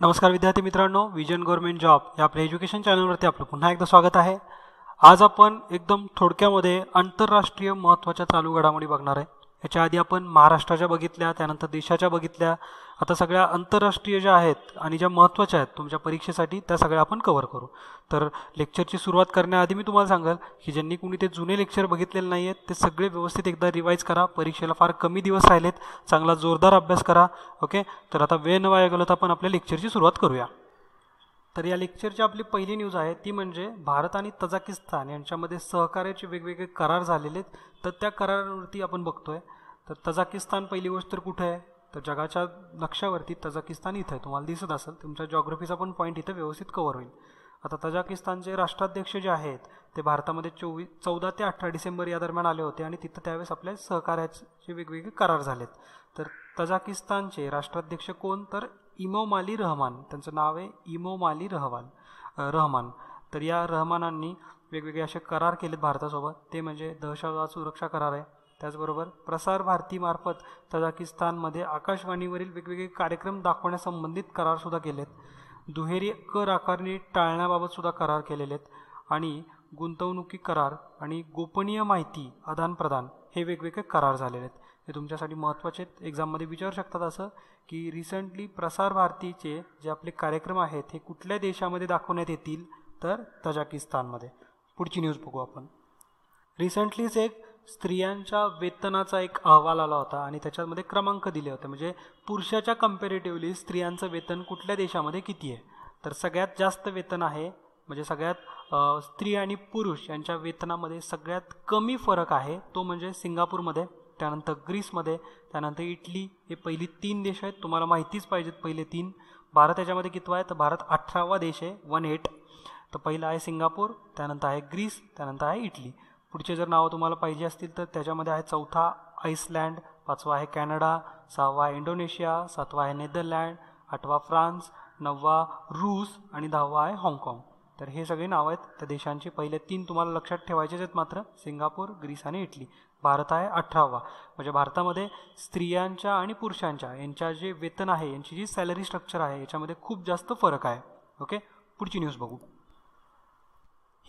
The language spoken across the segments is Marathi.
नमस्कार विद्यार्थी मित्रांनो विजन गव्हर्नमेंट जॉब या आपल्या एज्युकेशन चॅनलवरती आपलं पुन्हा एकदा स्वागत आहे. आज आपण एकदम थोडक्यामध्ये आंतरराष्ट्रीय महत्त्वाच्या चालू घडामोडी बघणार आहे. याच्या आधी आपण महाराष्ट्राच्या बघितल्या त्यानंतर देशाच्या बघितल्या. आता सगळ्या आंतरराष्ट्रीय ज्या आहेत आणि ज्या महत्त्वाच्या आहेत तुमच्या परीक्षेसाठी त्या सगळ्या आपण कव्हर करू. तर लेक्चरची सुरुवात करण्याआधी मी तुम्हाला सांगाल की ज्यांनी कुणी ते जुने लेक्चर बघितलेले नाही आहेत ते सगळे व्यवस्थित एकदा रिवाईज करा. परीक्षेला फार कमी दिवस राहिलेत. चांगला जोरदार अभ्यास करा. ओके तर आता वेळ न वाया गेलो तर आपण आपल्या लेक्चरची सुरुवात करूया. तर या लेक्चरची आपली पहिली न्यूज आहे ती म्हणजे भारत आणि तजाकिस्तान यांच्यामध्ये सहकार्याचे वेगवेगळे करार झालेले आहेत. तर त्या करारावरती आपण बघतोय. तर तजाकिस्तान पहिली गोष्ट तर कुठे आहे? तर जगाच्या लक्षावरती तजाकिस्तान इथं आहे. तुम्हाला दिसत असेल तुमच्या जॉग्रफीचा पण पॉईंट इथं व्यवस्थित कवर होईल. आता तजाकिस्तानचे राष्ट्राध्यक्ष जे आहेत ते भारतामध्ये चोवीस चौदा ते अठरा डिसेंबर या दरम्यान आले होते आणि तिथं त्यावेळेस आपल्या सहकार्याचे वेगवेगळे करार झालेत. तर तजाकिस्तानचे राष्ट्राध्यक्ष कोण? तर इमोमाली रहमान. त्यांचं नाव आहे इमोमाली रहमान. रहमान. तर या रहमानांनी वेगवेगळे असे करार केलेत भारतासोबत. ते म्हणजे दहशतवाद सुरक्षा करार आहे. त्याचबरोबर प्रसार भारतीमार्फत तजाकिस्तानमध्ये आकाशवाणीवरील वेगवेगळे कार्यक्रम दाखवण्यासंबंधित करारसुद्धा केलेत. दुहेरी कर आकारणी टाळण्याबाबतसुद्धा करार केलेले आहेत आणि गुंतवणुकी करार आणि गोपनीय माहिती आदानप्रदान हे वेगवेगळे करार झालेले आहेत हे तुमच्यासाठी महत्त्वाचे आहेत. एक्झाममध्ये विचारू शकतात असं की रिसेंटली प्रसार भारतीचे जे आपले कार्यक्रम आहेत हे कुठल्या देशामध्ये दाखवण्यात येतील? तर तजाकिस्तानमध्ये. पुढची न्यूज बघू आपण. रिसेंटलीच एक स्त्रियांच्या वेतनाचा एक अहवाल आला होता आणि त्याच्यामध्ये क्रमांक दिले होते. म्हणजे पुरुषाच्या कम्पेरेटिव्हली स्त्रियांचं वेतन कुठल्या देशामध्ये किती आहे? तर सगळ्यात जास्त वेतन आहे म्हणजे सगळ्यात स्त्री आणि पुरुष यांच्या वेतनामध्ये सगळ्यात कमी फरक आहे तो म्हणजे सिंगापूरमध्ये. त्यानंतर ग्रीसमध्ये त्यानंतर इटली हे पहिली तीन देश आहेत तुम्हाला माहितीच पाहिजेत पहिले तीन. भारत याच्यामध्ये कितवा आहे? तर भारत अठरावा देश आहे वन एट. तर पहिलं आहे सिंगापूर त्यानंतर आहे ग्रीस त्यानंतर आहे इटली. पुढचे जर नावं तुम्हाला पाहिजे असतील तर त्याच्यामध्ये आहे चौथा आईसलँड पाचवा आहे कॅनडा सहावा आहे इंडोनेशिया सातवा आहे नेदरलँड आठवा फ्रान्स नववा रूस आणि दहावा आहे हाँगकाँग. तर हे सगळे नावं आहेत त्या देशांचे पहिले तीन तुम्हाला लक्षात ठेवायचेच आहेत मात्र सिंगापूर ग्रीस आणि इटली. भारत आहे अठरावा. म्हणजे भारतामध्ये स्त्रियांच्या आणि पुरुषांच्या यांच्या जे वेतन आहे यांची जी सॅलरी स्ट्रक्चर आहे याच्यामध्ये खूप जास्त फरक आहे. ओके पुढची न्यूज बघू.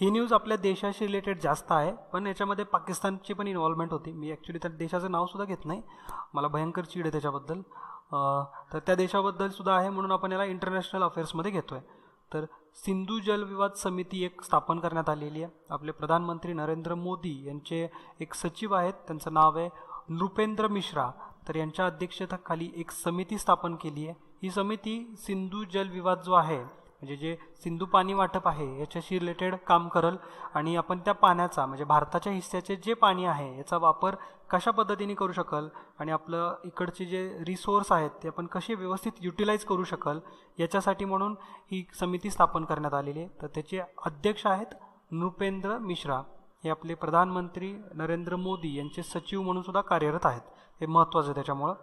ही न्यूज आपल्या देशाशी रिलेटेड जास्त आहे पण याच्यामध्ये पाकिस्तानची पण इन्व्हॉल्वमेंट होती. मी ॲक्च्युली त्या देशाचं नावसुद्धा घेत नाही. मला भयंकर चीड आहे त्याच्याबद्दल. तर त्या देशाबद्दल सुद्धा आहे म्हणून आपण याला इंटरनॅशनल अफेअर्समध्ये घेतो आहे तर सिंधू जलविवाद समिती एक स्थापन करण्यात आलेली आहे. आपले प्रधानमंत्री नरेंद्र मोदी यांचे एक सचिव आहेत. त्यांचं नाव आहे नृपेंद्र मिश्रा. तर यांच्या अध्यक्षतेखाली एक समिती स्थापन केली आहे. ही समिती सिंधू जलविवाद जो आहे म्हणजे जे सिंधू पाणी वाटप आहे याच्याशी रिलेटेड काम करल आणि आपण त्या पाण्याचा म्हणजे भारताच्या हिस्स्याचे जे पाणी आहे याचा वापर कशा पद्धतीने करू शकल आणि आपलं इकडचे जे रिसोर्स आहेत ते आपण कसे व्यवस्थित युटिलाइज करू शकल याच्यासाठी म्हणून ही समिती स्थापन करण्यात आलेली आहे. तर त्याचे अध्यक्ष आहेत नृपेंद्र मिश्रा. हे आपले प्रधानमंत्री नरेंद्र मोदी यांचे सचिव म्हणून सुद्धा कार्यरत आहेत. हे महत्त्वाचं आहे त्याच्यामुळं.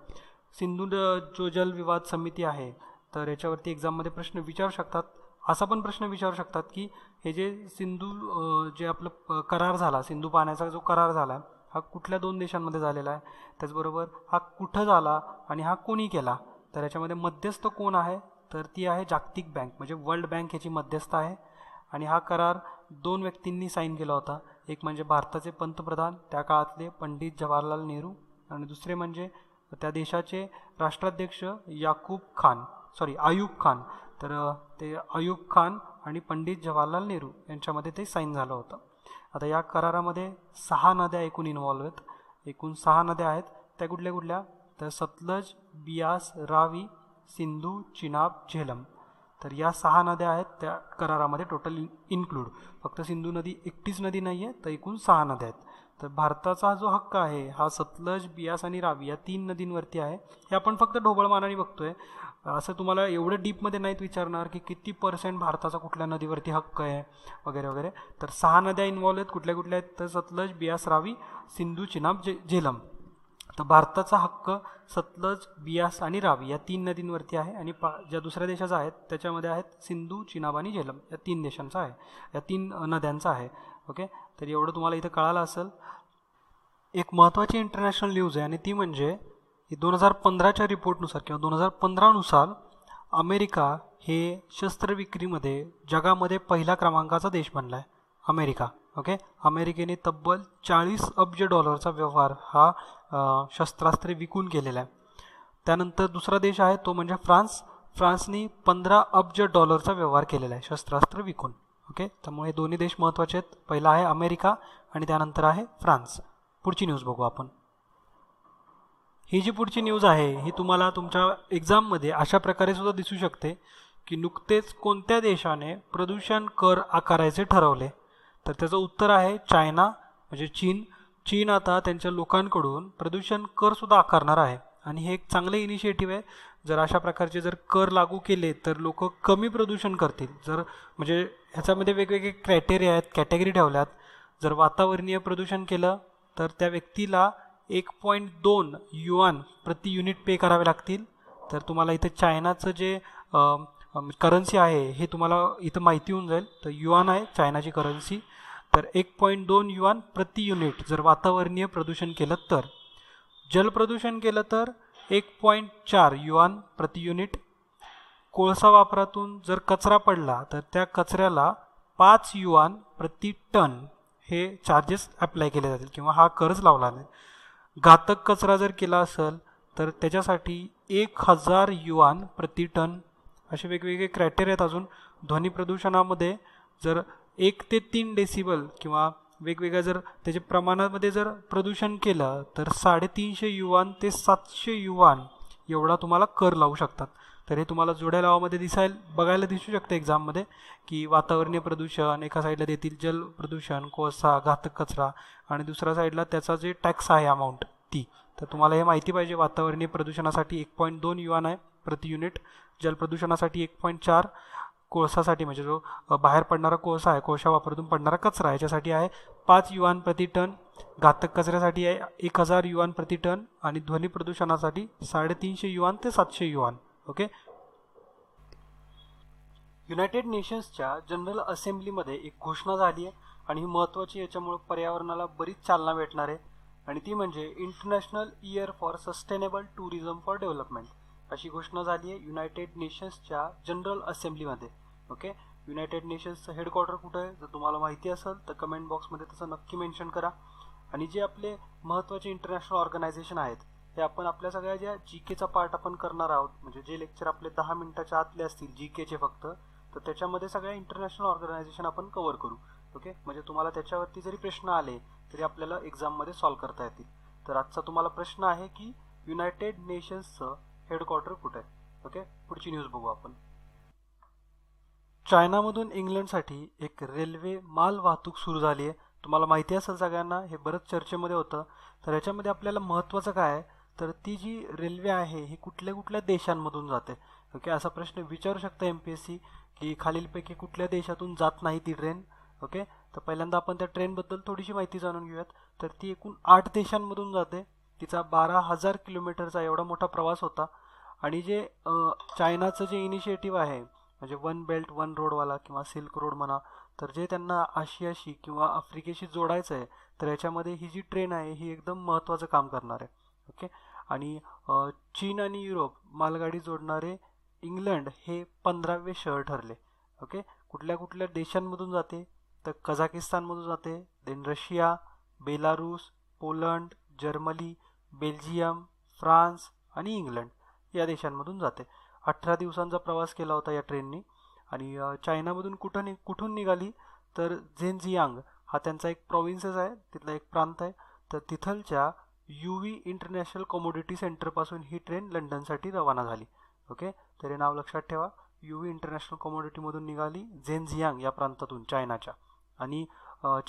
सिंधू जो जो जलविवाद समिती आहे तर याच्यावरती एक्झाममध्ये प्रश्न विचारू शकतात. असा पण प्रश्न विचारू शकतात की हे जे सिंधू जे आपलं करार झाला सिंधू पाण्याचा जो करार झाला हा कुठल्या दोन देशांमध्ये झालेला आहे? त्याचबरोबर हा कुठं झाला आणि हा कोणी केला? तर याच्यामध्ये मध्यस्थ कोण आहे? तर ती आहे जागतिक बँक म्हणजे वर्ल्ड बँक ह्याची मध्यस्थ आहे. आणि हा करार दोन व्यक्तींनी साईन केला होता. एक म्हणजे भारताचे पंतप्रधान त्या काळातले पंडित जवाहरलाल नेहरू. आणि दुसरे म्हणजे त्या देशाचे राष्ट्राध्यक्ष याकूब खान. सॉरी आयुब खान तर ते आयुब खान आणि पंडित जवाहरलाल नेहरू यांच्यामध्ये ते साईन झालं होतं. आता या करारामध्ये सहा नद्या एकूण इन्व्हॉल्व आहेत. एकूण सहा नद्या आहेत. त्या कुठल्या कुठल्या? तर सतलज बियास रावी सिंधू चिनाब झेलम. तर या सहा नद्या आहेत त्या करारामध्ये टोटल इन्क्लूड फक्त सिंधू नदी एकटीच नदी नाही आहे तर एकूण सहा नद्या आहेत. तर भारताचा जो हक्क आहे हा सतलज बियास आणि रावी या तीन नदींवरती आहे. हे आपण फक्त ढोबळमानाने बघतोय. असं तुम्हाला एवढं डीपमध्ये नाहीत विचारणार की किती पर्सेंट भारताचा कुठल्या नदीवरती हक्क आहे वगैरे वगैरे. तर सहा नद्या इन्व्हॉल्व आहेत कुठल्या कुठल्या आहेत? तर सतलज बियास रावी सिंधू चिनाब जे झेलम. तर भारताचा हक्क सतलज बियास आणि रावी या तीन नदींवरती आहे आणि पा ज्या दुसऱ्या देशाचा आहेत त्याच्यामध्ये आहेत सिंधू चिनाब आणि झेलम. या तीन देशांचा आहे. या तीन नद्यांचा आहे. ओके? तर एवढं तुम्हाला इथं कळालं असेल. एक महत्त्वाची इंटरनॅशनल न्यूज आहे आणि ती म्हणजे दोन हजार पंधराच्या रिपोर्टनुसार किंवा दोन हजार पंधरानुसार अमेरिका हे शस्त्र विक्रीमध्ये जगामध्ये पहिल्या क्रमांकाचा देश बनला आहे अमेरिका. ओके अमेरिकेने तब्बल चाळीस अब्ज डॉलरचा व्यवहार हा शस्त्रास्त्रे विकून केलेला आहे. त्यानंतर दुसरा देश आहे तो म्हणजे फ्रान्स. फ्रान्सनी पंधरा अब्ज डॉलरचा व्यवहार केलेला आहे शस्त्रास्त्र विकून. ओके त्यामुळे दोन्ही देश महत्त्वाचे आहेत. पहिला आहे अमेरिका आणि त्यानंतर आहे फ्रान्स. पुढची न्यूज बघू आपण. ही जी पुढची न्यूज आहे ही तुम्हाला तुमच्या एक्झाममध्ये अशा प्रकारे सुद्धा दिसू शकते की नुकतेच कोणत्या देशाने प्रदूषण कर आकारायचे ठरवले? तर त्याचं उत्तर आहे चायना म्हणजे चीन. चीन आता त्यांच्या लोकांकडून प्रदूषण करसुद्धा आकारणार आहे. आणि हे एक चांगले इनिशिएटिव्ह आहे. जर अशा प्रकारचे जर कर लागू केले तर लोक कमी प्रदूषण करतील. जर म्हणजे ह्याच्यामध्ये वेगवेगळे क्रायटेरिया आहेत कॅटेगरी ठेवल्यात. जर वातावरणीय प्रदूषण केलं तर त्या व्यक्तीला एक पॉईंट दोन युआन प्रति युनिट पे करावे लागतील. तर तुम्हाला इथं चायनाचं जे करन्सी आहे हे तुम्हाला इथं माहिती होऊन जाईल. तर युआन आहे चायनाची करन्सी तर एक पॉईंट दोन युआन प्रति युनिट जर वातावरणीय प्रदूषण केलं तर. जलप्रदूषण केलं तर एक पॉईंट चार युआन प्रति युनिट. कोळसा वापरातून जर कचरा पडला तर त्या कचऱ्याला पाच युआन प्रति टन हे चार्जेस अप्लाय केले जातील किंवा हा करच लावला नाही घातक कचरा जर केला असेल तर त्याच्यासाठी एक हजार युआन प्रति टन असे वेगवेगळे क्रायटेरिया आहेत अजून. ध्वनी प्रदूषणामध्ये जर एक ते तीन डेसिबल किंवा वेगवेगळ्या जर त्याच्या प्रमाणामध्ये जर प्रदूषण केलं तर साडेतीनशे युवान ते सातशे युवान एवढा तुम्हाला कर लावू शकतात. तर हे तुम्हाला जोड्या लावामध्ये दिसायला बघायला दिसू शकतं एक्झाममध्ये की वातावरणीय प्रदूषण एका साईडला देतील जल प्रदूषण कोळसा घातक कचरा आणि दुसऱ्या साईडला त्याचा जे टॅक्स आहे अमाऊंट ती. तर तुम्हाला हे माहिती पाहिजे वातावरणीय प्रदूषणासाठी एक पॉईंट दोन युवान आहे प्रति युनिट जलप्रदूषणासाठी एक पॉईंट चार कोळसासाठी म्हणजे जो बाहेर पडणारा कोळसा आहे कोळसा वापरातून पडणारा कचरा याच्यासाठी आहे पाच युवान प्रति टन घातक कचऱ्यासाठी आहे एक हजार युवान प्रति टन आणि ध्वनी प्रदूषणासाठी साडेतीनशे युवान ते सातशे युवान. ओके? युनायटेड नेशन्सच्या जनरल असेंब्लीमध्ये एक घोषणा झाली आहे आणि ही महत्त्वाची याच्यामुळे पर्यावरणाला बरीच चालना भेटणार आहे. आणि ती म्हणजे international year for sustainable tourism for development अशी घोषणा झाली आहे युनायटेड नेशन्सच्या जनरल असेंब्लीमध्ये. ओके? युनायटेड नेशन्सचं हेडक्वार्टर कुठं आहे? जर तुम्हाला माहिती असेल तर कमेंट बॉक्समध्ये तसं नक्की मेन्शन करा. आणि जे आपले महत्त्वाचे इंटरनॅशनल ऑर्गनायझेशन आहेत हे आपण आपल्या सगळ्या ज्या जी केचा पार्ट आपण करणार आहोत म्हणजे जे लेक्चर आपले दहा मिनिटाच्या आतले असतील जी केचे फक्त तर त्याच्यामध्ये सगळ्या इंटरनॅशनल ऑर्गनायझेशन आपण कव्हर करू. ओके म्हणजे तुम्हाला त्याच्यावरती जरी प्रश्न आले तरी आपल्याला एक्झाममध्ये सॉल्व्ह करता येतील. तर आजचा तुम्हाला प्रश्न आहे की युनायटेड नेशन्सचं हेडक्वार्टर कुठं आहे? ओके पुढची न्यूज बघू आपण. चायनामधून इंग्लंडसाठी एक रेल्वे माल वाहतूक सुरू झाली आहे. तुम्हाला माहिती असेल सगळ्यांना हे बरंच चर्चेमध्ये होतं. तर याच्यामध्ये आपल्याला महत्त्वाचं काय आहे? तर ती जी रेल्वे आहे ही कुठल्या कुठल्या देशांमधून जाते? ओके असा प्रश्न विचारू शकता एम पी एस सी की खालीलपैकी कुठल्या देशातून जात नाही ती ट्रेन ओके? तर पहिल्यांदा आपण त्या ट्रेनबद्दल थोडीशी माहिती जाणून घेऊयात. तर ती एकूण आठ देशांमधून जाते. तिचा बारा हजार किलोमीटरचा एवढा मोठा प्रवास होता. आणि जे चायनाचं जे इनिशिएटिव्ह आहे म्हणजे वन बेल्ट वन रोडवाला किंवा सिल्क रोड म्हणा तर जे त्यांना आशियाशी किंवा आफ्रिकेशी जोडायचं आहे तर याच्यामध्ये ही जी ट्रेन आहे ही एकदम महत्त्वाचं काम करणार आहे ओके? आणि चीन आणि युरोप मालगाडी जोडणारे इंग्लंड हे पंधरावे शहर ठरले. ओके? कुठल्या कुठल्या देशांमधून जाते? तर कझाकिस्तानमधून जाते then Russia Belarus Poland Germany Belgium France आणि इंग्लंड या देशांमधून जाते. अठरा दिवसांचा प्रवास केला होता या ट्रेननी आणि चायनामधून कुठं नि कुठून निघाली? तर झेनझियांग हा त्यांचा एक प्रॉव्हिन्सेस आहे तिथला एक प्रांत आहे. तर तिथलच्या यू व्ही इंटरनॅशनल कमोडिटी सेंटरपासून ही ट्रेन लंडनसाठी रवाना झाली. ओके तर हे नाव लक्षात ठेवा. यू व्ही इंटरनॅशनल कमोडिटीमधून निघाली झेनझियांग या प्रांतातून चायनाच्या. आणि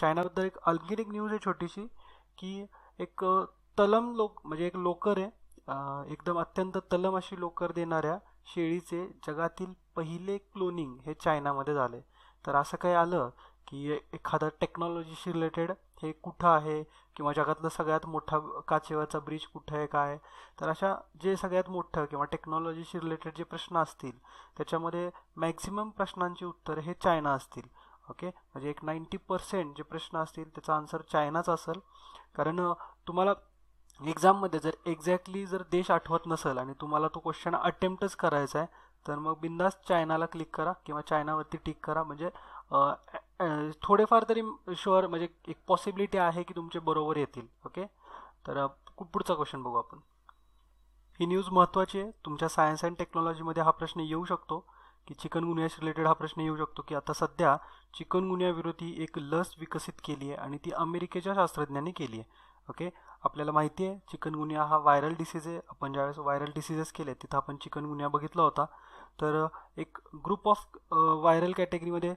चायनाबद्दल एक आणखीन एक न्यूज आहे छोटीशी की एक तलम लोक म्हणजे एक लोकर आहे. एकदम अत्यंत तलम अशी लोकर देणाऱ्या शेळीचे जगातील पहिले क्लोनिंग हे चायनामध्ये झाले तर असं काही आलं की एखादं टेक्नॉलॉजीशी रिलेटेड हे कुठं आहे किंवा जगातलं सगळ्यात मोठा काचेवरचा ब्रिज कुठं आहे काय तर अशा जे सगळ्यात मोठं किंवा टेक्नॉलॉजीशी रिलेटेड जे प्रश्न असतील त्याच्यामध्ये मॅक्झिमम प्रश्नांची उत्तरं हे चायना असतील. ओके म्हणजे एक नाईंटी पर्सेंट जे प्रश्न असतील त्याचा आन्सर चायनाच असेल. कारण तुम्हाला एक्झाममध्ये जर एक्झॅक्टली जर देश आठवत नसेल आणि तुम्हाला तो क्वेश्चन अटेम्प्टच करायचा आहे तर मग बिंदास चायनाला क्लिक करा किंवा चायनावरती टिक करा. म्हणजे थोडेफार तरी शुअर म्हणजे एक पॉसिबिलिटी आहे की तुमचे बरोबर येतील ओके तर पुढचा क्वेश्चन बघू आपण. ही न्यूज महत्त्वाची आहे. तुमच्या सायन्स अँड टेक्नॉलॉजीमध्ये हा प्रश्न येऊ शकतो की चिकनगुन्ह्याशी रिलेटेड हा प्रश्न येऊ शकतो की आता सध्या चिकनगुन्ह्याविरोधी एक लस विकसित केली आहे आणि ती अमेरिकेच्या शास्त्रज्ञांनी केली आहे ओके आपल्याला माहिती आहे चिकनगुन्या हा व्हायरल डिसीज आहे. आपण ज्यावेळेस व्हायरल डिसीजेस केले तिथं आपण चिकनगुन्या बघितला होता. तर एक ग्रुप ऑफ व्हायरल कॅटेगरीमध्ये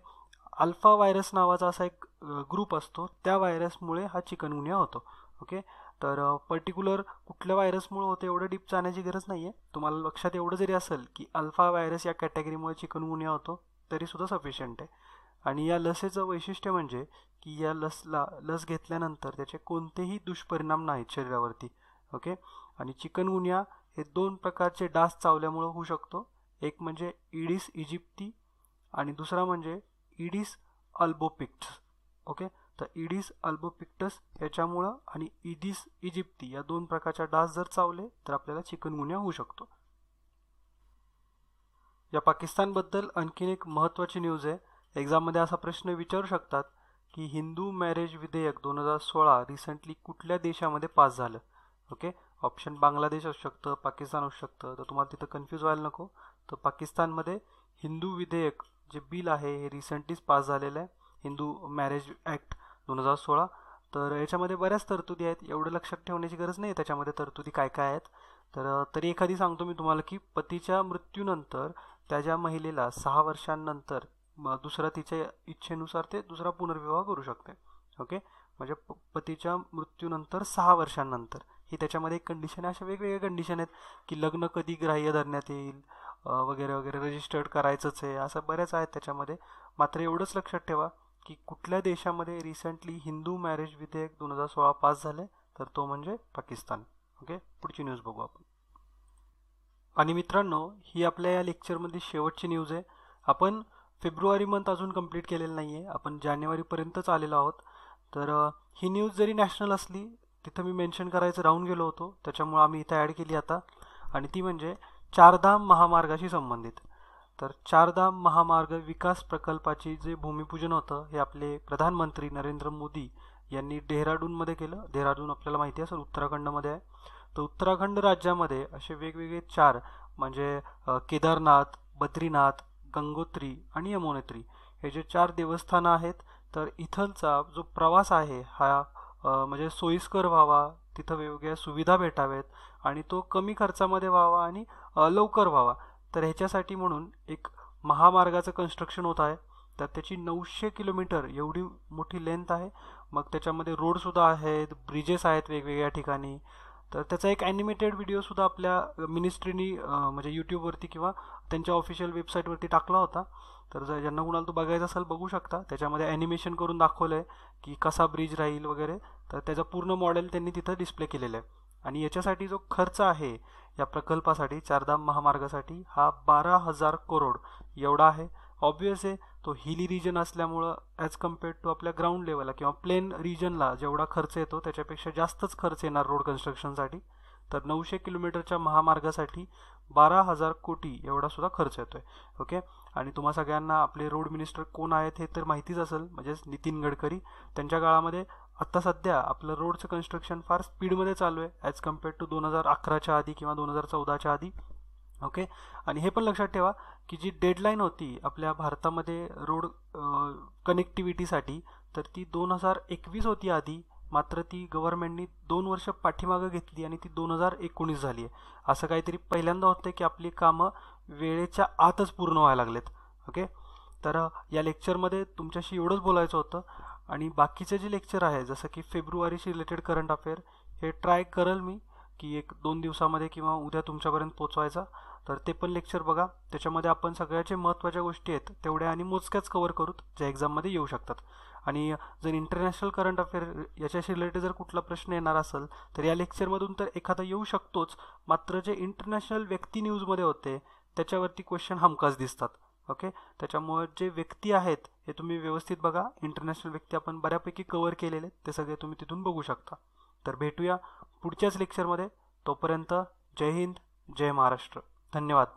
अल्फा व्हायरस नावाचा असा एक ग्रुप असतो. त्या व्हायरसमुळे हा चिकनगुन्या होतो. ओके? तर पर्टिक्युलर कुठल्या व्हायरसमुळे होतं एवढं डीप जाण्याची गरज नाही आहे तुम्हाला लक्षात एवढं जरी असेल की अल्फा व्हायरस या कॅटेगरीमुळे चिकनगुन्या होतो तरीसुद्धा सफिशियंट आहे. आणि या लसीचं वैशिष्ट्य म्हणजे की या लसला लस घेतल्यानंतर त्याचे कोणतेही दुष्परिणाम नाहीत शरीरावरती. ओके? आणि चिकनगुन्या हे दोन प्रकारचे डास चावल्यामुळं होऊ शकतो. एक म्हणजे इडिस इजिप्ती आणि दुसरा म्हणजे इडिस अल्बोपिक्ट्स ओके? तर इडिस अल्बोपिक्टस याच्यामुळं आणि इडिस इजिप्ती या दोन प्रकारच्या डास जर चावले तर आपल्याला चिकनगुन्या होऊ शकतो. या पाकिस्तानबद्दल आणखीन एक महत्त्वाची न्यूज आहे. एक्झाममध्ये असा प्रश्न विचारू शकतात की हिंदू मॅरेज विधेयक दोन हजार सोळा रिसेंटली कुठल्या देशामध्ये पास झालं? ओके? ऑप्शन बांगलादेश असू शकतं पाकिस्तान असू शकतं. तर तुम्हाला तिथं कन्फ्यूज व्हायला नको. तर पाकिस्तानमध्ये हिंदू विधेयक जे बिल आहे हे रिसेंटलीच पास झालेलं आहे. हिंदू मॅरेज ॲक्ट दोन हजार सोळा. तर याच्यामध्ये बऱ्याच तरतुदी आहेत. एवढं लक्षात ठेवण्याची गरज नाही. त्याच्यामध्ये तरतुदी काय काय आहेत. तर तरी एखादी सांगतो मी तुम्हाला की पतीच्या मृत्यूनंतर त्या ज्या महिलेला सहा वर्षांनंतर दुसरा तिच्या इच्छेनुसार ते दुसरा पुनर्विवाह करू शकते. ओके? म्हणजे प- पतीच्या मृत्यूनंतर सहा वर्षांनंतर. ही त्याच्यामध्ये एक कंडिशन आहे. अशा वेगवेगळ्या कंडिशन आहेत की लग्न कधी ग्राह्य धरण्यात येईल? वगैरे वगैरे रजिस्टर्ड करायचंच आहे. असं बऱ्याच आहेत त्याच्यामध्ये. मात्र एवढंच लक्षात ठेवा की कुठल्या देशामध्ये रिसेंटली हिंदू मॅरेज विधेयक दोन हजार सोळा पास झाले तर तो म्हणजे पाकिस्तान. ओके पुढची न्यूज बघू आपण. आणि मित्रांनो ही आपल्या या लेक्चरमध्ये शेवटची न्यूज आहे. आपण फेब्रुवारी मंथ अजून कंप्लीट केलेलं नाही आहे आपण जानेवारीपर्यंतच आलेलो आहोत. तर ही न्यूज जरी नॅशनल असली तिथं मी मेन्शन करायचं राहून गेलो होतो. त्याच्यामुळं आम्ही इथं ॲड केली आता. आणि ती म्हणजे चारधाम महामार्गाशी संबंधित. तर चारधाम महामार्ग विकास प्रकल्पाची जे भूमिपूजन होतं हे आपले प्रधानमंत्री नरेंद्र मोदी यांनी डेहराडूनमध्ये केलं. डेहराडून आपल्याला माहिती असेल उत्तराखंडमध्ये आहे. तर उत्तराखंड राज्यामध्ये असे वेगवेगळे चार म्हणजे केदारनाथ बद्रीनाथ गंगोत्री आणि यमुनोत्री हे जे चार देवस्थानं आहेत तर इथलचा जो प्रवास आहे हा म्हणजे सोयीस्कर व्हावा तिथं वेगवेगळ्या सुविधा भेटाव्यात आणि तो कमी खर्चामध्ये व्हावा आणि लवकर व्हावा. तर ह्याच्यासाठी म्हणून एक महामार्गाचं कन्स्ट्रक्शन होत आहे. तर त्याची नऊशे किलोमीटर एवढी मोठी लेंथ आहे. मग त्याच्यामध्ये रोडसुद्धा आहेत ब्रिजेस आहेत वेगवेगळ्या ठिकाणी. तर त्याचा एक ॲनिमेटेड व्हिडिओसुद्धा आपल्या मिनिस्ट्रीनी म्हणजे यूट्यूबवरती किंवा त्यांच्या ऑफिशियल वेबसाईटवरती टाकला होता. तर जर ज्यांना कुणाला तो बघायचा असेल बघू शकता. त्याच्यामध्ये ॲनिमेशन करून दाखवलं आहे की कसा ब्रिज राहील वगैरे. तर त्याचं पूर्ण मॉडेल त्यांनी तिथं डिस्प्ले केलेलं आहे. आणि याच्यासाठी जो खर्च आहे या प्रकल्पासाठी चारधाम महामार्गासाठी हा बारा हजार करोड एवढा आहे. ऑब्वियस आहे तो हिली रिजन असल्यामुळं ॲज कम्पेअर्ड टू आपल्या ग्राउंड लेवलला किंवा प्लेन रिजनला जेवढा खर्च येतो त्याच्यापेक्षा जास्तच खर्च येणार रोड कन्स्ट्रक्शनसाठी तर नऊशे किलोमीटरच्या महामार्गासाठी बारा हजार कोटी एवढा सुद्धा खर्च येतोय. ओके आणि तुम्हा सगळ्यांना आपले रोड मिनिस्टर कोण आहेत हे तर माहितीच असेल म्हणजेच नितीन गडकरी. त्यांच्या काळामध्ये आत्ता सध्या आपलं रोडचं कन्स्ट्रक्शन फार स्पीडमध्ये चालू आहे ॲज कंपेअर टू दोन हजार अकराच्या आधी किंवा दोन हजार चौदाच्या आधी. ओके आणि हे पण लक्षात ठेवा की जी डेडलाईन होती आपल्या भारतामध्ये रोड कनेक्टिव्हिटीसाठी तर ती दोन हजार एकवीस होती आधी. मात्र ती गव्हर्नमेंटनी दोन वर्ष पाठीमागं घेतली आणि ती दोन हजार एकोणीस झाली आहे. असं काहीतरी पहिल्यांदा होतं की आपली कामं वेळेच्या आतच पूर्ण व्हायला लागलेत. ओके तर या लेक्चरमध्ये तुमच्याशी एवढंच बोलायचं होतं. आणि बाकीचे जे लेक्चर आहे जसं की फेब्रुवारीशी रिलेटेड करंट अफेअर हे ट्राय करेल मी की एक दोन दिवसामध्ये किंवा उद्या तुमच्यापर्यंत पोचवायचा. तर ते पण लेक्चर बघा. त्याच्यामध्ये आपण सगळ्याचे महत्त्वाच्या गोष्टी आहेत तेवढ्या आणि मोजक्याच कवर करूत ज्या एक्झाममध्ये येऊ शकतात. आणि जर इंटरनॅशनल करंट अफेअर याच्याशी रिलेटेड जर कुठला प्रश्न येणार असेल तर या लेक्चरमधून तर एखादा येऊ शकतोच. मात्र जे इंटरनॅशनल व्यक्ती न्यूजमध्ये होते त्याच्यावरती क्वेश्चन हमखास दिसतात. ओके? त्याच्यामुळे जे व्यक्ती आहेत हे तुम्ही व्यवस्थित बघा. इंटरनॅशनल व्यक्ती आपण बऱ्यापैकी कवर केलेले आहेत. ते सगळे तुम्ही तिथून बघू शकता. तर भेटूया पुढच्याच लेक्चरमध्ये तोपर्यंत जय हिंद जय महाराष्ट्र. धन्यवाद.